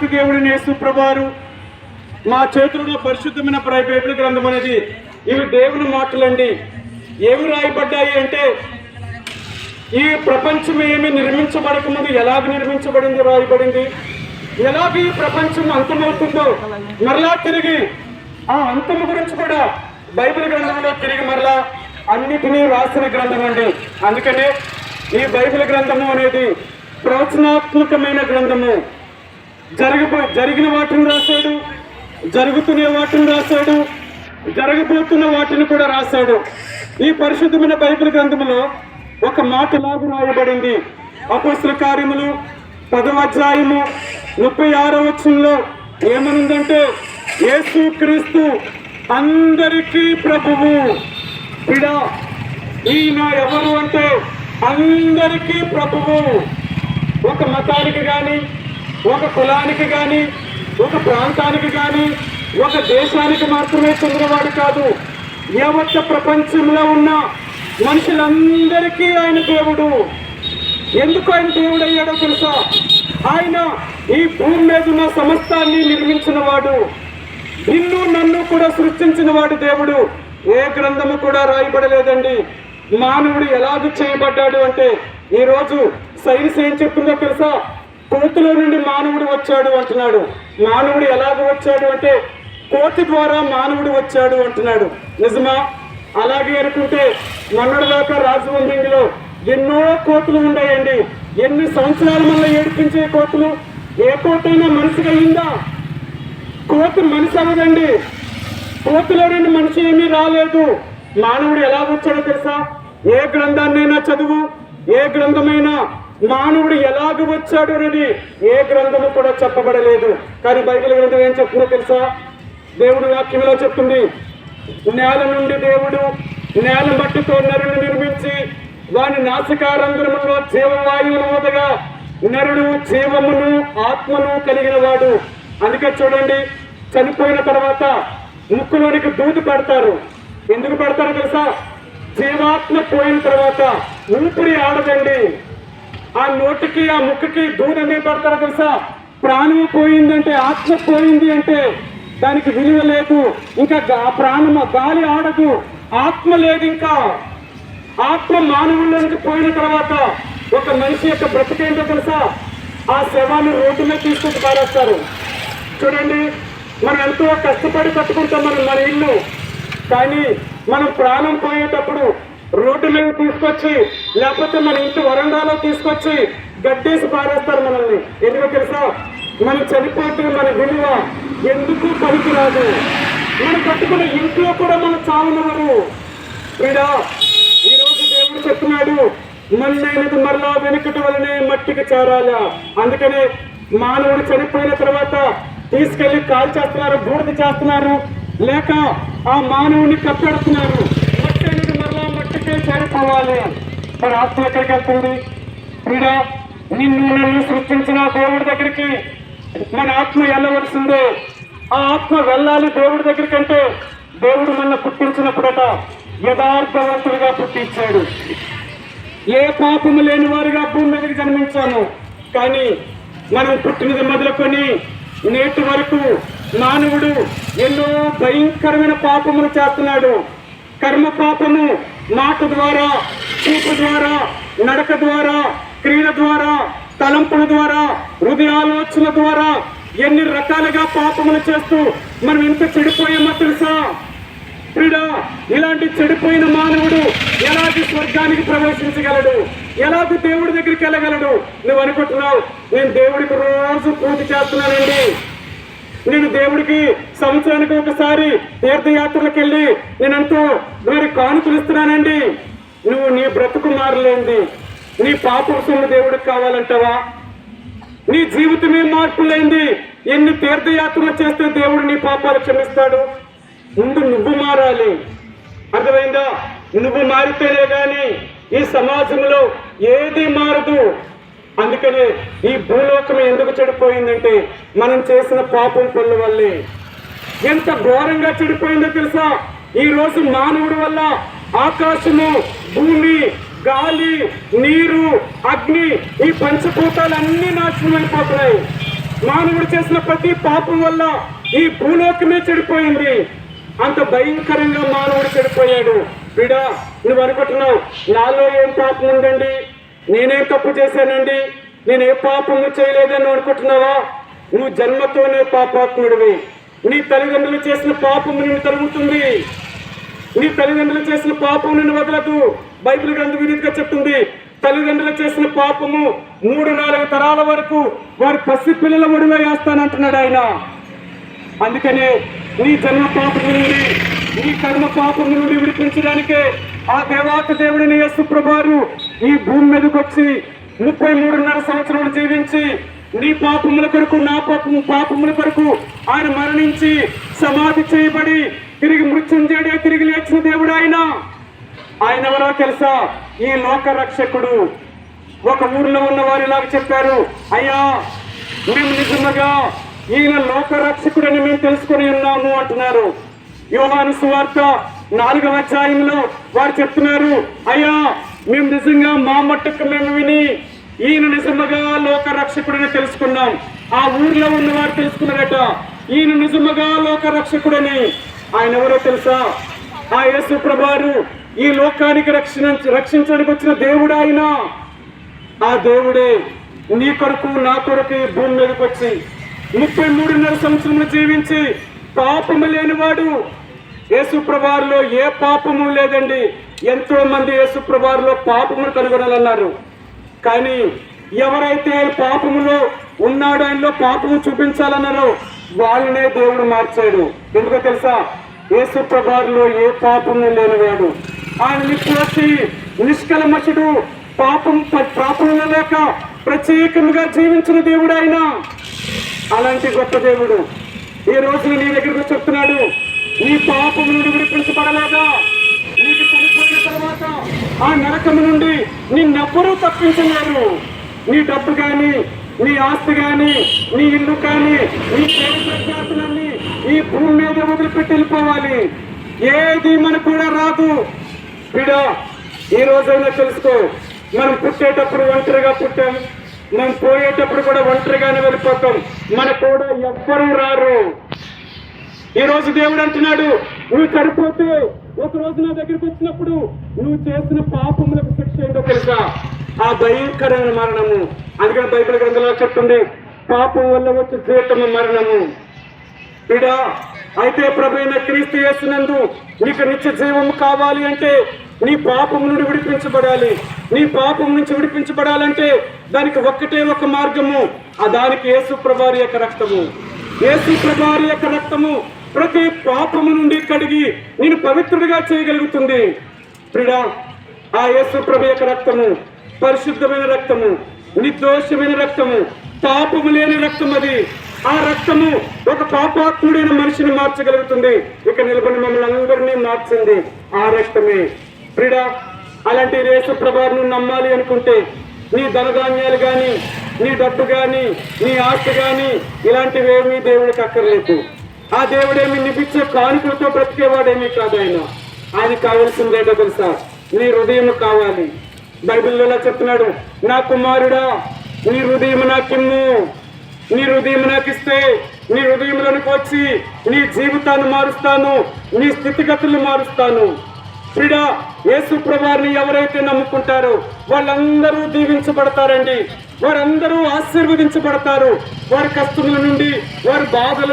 దేవాతి దేవుడిని యేసు మా చేతుల్లో పరిశుద్ధమైన ప్ర- బైబిల్ గ్రంథం అనేది ఇవి దేవుని మాటలండి. ఏమి రాయబడ్డాయి అంటే ఈ ప్రపంచం ఏమి నిర్మించబడక ముందు ఎలాగ నిర్మించబడింది రాయబడింది. ఎలాగ ఈ ప్రపంచం అంతమవుతుందో మరలా తిరిగి ఆ అంతము గురించి కూడా బైబిల్ గ్రంథంలో తిరిగి మరలా అన్నిటినీ రాసిన గ్రంథం అండి. అందుకనే ఈ బైబిల్ గ్రంథము అనేది ప్రవచనాత్మకమైన గ్రంథము. జరగబో జరిగిన వాటిని రాశాడు. జరుగుతున్న వాటిని రాశాడు. జరగబోతున్న వాటిని కూడా రాశాడు. ఈ పరిశుద్ధమైన బైబిల్ గ్రంథంలో ఒక మాట లాగు రాయబడింది. అపోస్తుల కార్యములు పదవాధ్యాయము ముప్పై ఆరో వచ్చంలో ఏమనుందంటే యేసు క్రీస్తు అందరికీ ప్రభువు. పిడా ఈయన ఎవరు అంటే అందరికీ ప్రభువు. ఒక మతానికి కానీ ఒక కులానికి కానీ ఒక ప్రాంతానికి కానీ ఒక దేశానికి మాత్రమే చెందినవాడు కాదు. యావత్త ప్రపంచంలో ఉన్న మనుషులందరికీ ఆయన దేవుడు. ఎందుకు ఆయన దేవుడు అయ్యాడో తెలుసా? ఆయన ఈ భూమి మీద ఉన్న సమస్తాన్ని నిర్మించిన వాడు నిన్ను నన్ను కూడా సృష్టించిన వాడు దేవుడు. ఏ గ్రంథము కూడా రాయబడలేదండి. మానవుడు ఎలాగ చేయబడ్డాడు అంటే ఈరోజు సైన్స్ ఏం చెప్తుందో తెలుసా? కోతిలో నుండి మానవుడు వచ్చాడు అంటున్నాడు. మానవుడు ఎలాగ వచ్చాడు అంటే కోతి ద్వారా మానవుడు వచ్చాడు అంటున్నాడు. నిజమా? అలాగే అనుకుంటే మొన్నటిదాకా రాజవంశంలో ఎన్నో కోతులు ఉన్నాయండి. ఎన్ని సంవత్సరాల మళ్ళీ ఏడిపించే కోతులు? ఏ కోతైనా మనిషిగా అయిందా? కోతి మనిషి అవ్వదండి. కోతిలో నుండి మనిషి ఏమీ రాలేదు. మానవుడు ఎలా వచ్చాడో తెలుసా? ఏ గ్రంథాన్నైనా చదువు ఏ గ్రంథమైనా మానవుడు ఎలాగ వచ్చాడు అనేది ఏ గ్రంథము కూడా చెప్పబడలేదు. కానీ బైబిల్ గ్రంథం ఏం చెప్తుందో తెలుసా? దేవుడు వాక్యంలో చెప్తుంది నేల నుండి దేవుడు నేల మట్టితో నరుడు నిర్మించి వాని నాసికారంధ్రములో జీవవాయువును మూతగా నరుడు జీవమును ఆత్మను కలిగిన వాడు. అందుకే చూడండి చనిపోయిన తర్వాత ముక్కులోనికి దూది పెడతారు. ఎందుకు పెడతారో తెలుసా? జీవాత్మ పోయిన తర్వాత ఊపిరి ఆడదండి. ఆ నోటికి ఆ ముక్కుకి దూరం ఏం పెడతారో తెలుసా? ప్రాణం పోయిందంటే ఆత్మ పోయింది అంటే దానికి విలువ లేదు. ఇంకా ప్రాణం గాలి ఆడదు. ఆత్మ లేదు ఇంకా. ఆత్మ మానవుల్లోనికి పోయిన తర్వాత ఒక మనిషి యొక్క బ్రతికేంటో తెలుసా? ఆ శవాన్ని రోడ్డు మీద తీసుకొచ్చి పారేస్తారు. చూడండి మనం ఎంతో కష్టపడి కట్టుకుంటాం మనం మన ఇల్లు. కానీ మనం ప్రాణం పోయేటప్పుడు రోడ్డు మీద తీసుకొచ్చి లేకపోతే మన ఇంటి వరండాలో తీసుకొచ్చి గడ్డేసి పారేస్తారు మనల్ని. ఎందుకు తెలుసా? మనం చనిపోతే మన విలువ ఎందుకు పనికిరాదు? మనం కట్టుకున్న ఇంట్లో కూడా మనం చావనవరు వీడా ఈ రోజు దేవుడు చెప్తున్నాడు మన్నైనది మరలా వెనుకటి వలనే మట్టికి చేరాలా. అందుకనే మానవుడు చనిపోయిన తర్వాత తీసుకెళ్ళి కాల్ చేస్తున్నారు బూడిద చేస్తున్నారు లేక ఆ మానవుని కప్పెడుతున్నారు. మట్టికే మన మరి ఆత్మ ఎక్కడికి వెళ్తుంది? వీడా నిన్ను నన్ను సృష్టించిన దేవుడి దగ్గరికి మన ఆత్మ వెళ్ళవలసిందే. ఆ ఆత్మ వెళ్ళాలి దేవుడి దగ్గరికి అంటే దేవుడు మన పుట్టించినప్పుడట యథార్థవంతుడిగా పుట్టించాడు. ఏ పాపము లేని వారిగా భూమి మీదకి జన్మించాము. కానీ మనం పుట్టినది మొదలుకొని నేటి వరకు మానవుడు ఎన్నో భయంకరమైన పాపములు చేస్తున్నాడు. కర్మ పాపము మాట ద్వారా చూపు ద్వారా నడక ద్వారా క్రియల ద్వారా తలంపుల ద్వారా హృదయాలోచన ద్వారా ఎన్ని రకాలుగా పాపములు చేస్తూ మనం ఎంత చెడిపోయామో తెలుసా? ప్రియుడా ఇలాంటి చెడిపోయిన మానవుడు ఎలాంటి స్వర్గానికి ప్రవేశించగలడు? ఎలాగ దేవుడి దగ్గరికి వెళ్ళగలడు? నువ్వు అనుకుంటున్నావు నేను దేవుడికి రోజు పూజ చేస్తున్నానండి. నేను దేవుడికి సంవత్సరానికి ఒకసారి తీర్థయాత్రలకు వెళ్ళి నేనంతో మరి కానుకలు ఇస్తున్నానండి. నువ్వు నీ బ్రతుకు మారలేంది. నీ పాప సొమ్ము దేవుడికి కావాలంటావా? నీ జీవితమే మార్పు లేనిది ఎన్ని తీర్థయాత్రలు చేస్తే దేవుడు నీ పాపాలు క్షమిస్తాడు? ముందు నువ్వు మారాలి. అర్థమైందా? నువ్వు మారితేనే కానీ ఈ సమాజంలో ఏది మారదు. అందుకనే ఈ భూలోకం ఎందుకు చెడిపోయిందంటే మనం చేసిన పాపం పనుల వల్లే. ఎంత ఘోరంగా చెడిపోయిందో తెలుసా? ఈ రోజు మానవుడి వల్ల ఆకాశము భూమి గాలి నీరు అగ్ని ఈ పంచభూతాలు అన్ని నాశనం అయిపోతున్నాయి. మానవుడు చేసిన ప్రతి పాపం వల్ల ఈ భూలోకమే చెడిపోయింది. అంత భయంకరంగా మానవుడు చెడిపోయాడు. బిడా నువ్వు అనుకుంటున్నావు నాలో ఏం పాపం ఉందండి? నేనేం తప్పు చేశానండి? నేను ఏ పాపము చేయలేదని అనుకుంటున్నావా? నువ్వు జన్మతోనే పాపాత్ముడివి. నీ తల్లిదండ్రులు చేసిన పాపము నిన్ను తరుగుతుంది నీ తల్లిదండ్రులు చేసిన పాపం నిన్ను వదలదు. బైబిల్ గ్రంథ విధిగా చెప్తుంది. తల్లిదండ్రులు చేసిన పాపము మూడు నాలుగు తరాల వరకు వారి పసి పిల్లల ఒడిలో వేస్తానంటున్నాడు ఆయన. అందుకనే నీ జన్మ పాపం నుండి నీ కర్మ పాపం నుండి విడిపించడానికే ఆ దేవాత దేవుడిని యేసుప్రభారు ఈ భూమి మీదకి వచ్చి ముప్పై మూడున్నర సంవత్సరాలు జీవించి నీ పాపముల కొరకు నా పాపము పాపముల కొరకు ఆయన మరణించి సమాధి చేయబడి తిరిగి మృత్యుంజయుడే తిరిగి లేచిన దేవుడు ఆయన. ఆయన ఎవరో తెలుసా? ఈ లోక రక్షకుడు ఒక ఊర్లో ఉన్న వారు ఇలాగ చెప్పారు అయ్యా మేము నిజముగా ఈయన లోక రక్షకుడని మేము తెలుసుకొని ఉన్నాము అంటున్నారు. యోహాను సువార్త నాలుగవ అధ్యాయంలో వారు చెప్తున్నారు అయ్యా మేము నిజంగా మా మట్టుకు మేము విని ఈయన నిజముగా లోక రక్షకుడని తెలుసుకున్నాం. ఆ ఊర్లో ఉన్న వారు తెలుసుకున్నారట ఈయన నిజముగా లోక రక్షకుడని ఆయన ఎవరో తెలుసా? ఆ యేసు ప్రభారు ఈ లోకానికి రక్షణ రక్షించడానికి వచ్చిన దేవుడు ఆయన. ఆ దేవుడే నీ కొరకు నా కొరకు భూమి మీదకి వచ్చి ముప్పై మూడున్నర సంవత్సరములు జీవించి పాపము లేనివాడు యేసుప్రభారులో ఏ పాపము లేదండి. ఎంతో మంది యేసుప్రభారులో పాపమును కనుగొనాలన్నారు. కానీ ఎవరైతే పాపములో ఉన్నాడో ఆయనలో పాపము చూపించాలన్నారో వాళ్ళనే దేవుడు మార్చాడు. ఎందుకో తెలుసా? యేసుప్రభారులో ఏ పాపము లేనివాడు. ఆయన నిష్పక్షి నిష్కలమషుడు పాపం పాపంలో లేక ప్రత్యేకంగా జీవించిన దేవుడు ఆయన. అలాంటి గొప్ప దేవుడు. ఈ రోజున నీ దగ్గరకు చెప్తున్నాడు పాపము నుండి విడిపించబడలేదా నీకు చనిపోయిన తర్వాత ఆ నరకము నుండి నిన్నెవ్వరూ తప్పించలేరు నీ డబ్బు కానీ నీ ఆస్తి కానీ నీ ఇల్లు కానీ నీ పేరు ఈ భూమి మీద వదిలిపెట్టి వెళ్ళిపోవాలి ఏది మనకు కూడా రాదు బిడ ఈ రోజైనా తెలుసుకో మనం పుట్టేటప్పుడు ఒంటరిగా పుట్టాం మనం పోయేటప్పుడు కూడా ఒంటరిగానే వెళ్ళిపోతాం మన కూడా ఎవ్వరూ రారు ఈ రోజు దేవుడు అంటున్నాడు నువ్వు చనిపోతే ఒక రోజు నా దగ్గరికి వచ్చినప్పుడు నువ్వు చేసిన పాపములకు శిక్ష ఏంటో తెలుసా? ఆ భయంకరమైన మరణము. అందుకని బైబిల్ గ్రంథంలో చెప్తుంది పాపం వల్ల వచ్చే జీవితము మరణము. ఇడా అయితే ప్రభైన క్రీస్తు చేస్తున్నందు నీకు నిత్య జీవము కావాలి అంటే నీ పాపం నుండి విడిపించబడాలి. నీ పాపం నుంచి విడిపించబడాలంటే దానికి ఒక్కటే ఒక మార్గము ఆ దానికి యేసు ప్రభారి యొక్క రక్తము. యేసు ప్రభారి యొక్క రక్తము ప్రతి పాపము నుండి కడిగి నేను పవిత్రుడిగా చేయగలుగుతుంది. ప్రిడా ఆ యేసు ప్రభు యొక్క రక్తము పరిశుద్ధమైన రక్తము నిర్దోషమైన రక్తము పాపము లేని రక్తం అది. ఆ రక్తము ఒక పాపాత్ముడైన మనిషిని మార్చగలుగుతుంది. ఇక నిలబడి మమ్మల్ని అందరినీ మార్చింది ఆ రక్తమే. ప్రిడా అలాంటి యేసు ప్రభావం నమ్మాలి అనుకుంటే నీ ధనధాన్యాలు కానీ నీ డబ్బు కానీ నీ ఆస్తి కానీ ఇలాంటివేమీ దేవుడికి అక్కర్లేదు. ఆ దేవుడేమి నిపించే కానుకలతో బ్రతికేవాడేమీ కాదు ఆయన. ఆయనకి కావాల్సిందేటో తెలుసా? నీ హృదయం కావాలి. బైబిల్లో ఇలా చెప్తున్నాడు? నా కుమారుడా నీ హృదయం నాకిమ్ము నీ హృదయం నాకు ఇస్తే నీ హృదయంలోనికి వచ్చి నీ జీవితాన్ని మారుస్తాను నీ స్థితిగతులు మారుస్తాను. ఫ్రీడా యేసు ప్రభారిని ఎవరైతే నమ్ముకుంటారో వాళ్ళందరూ దీవించబడతారండి. వారందరూ ఆశీర్వదించబడతారు. వారి కష్టముల నుండి వారి బాధల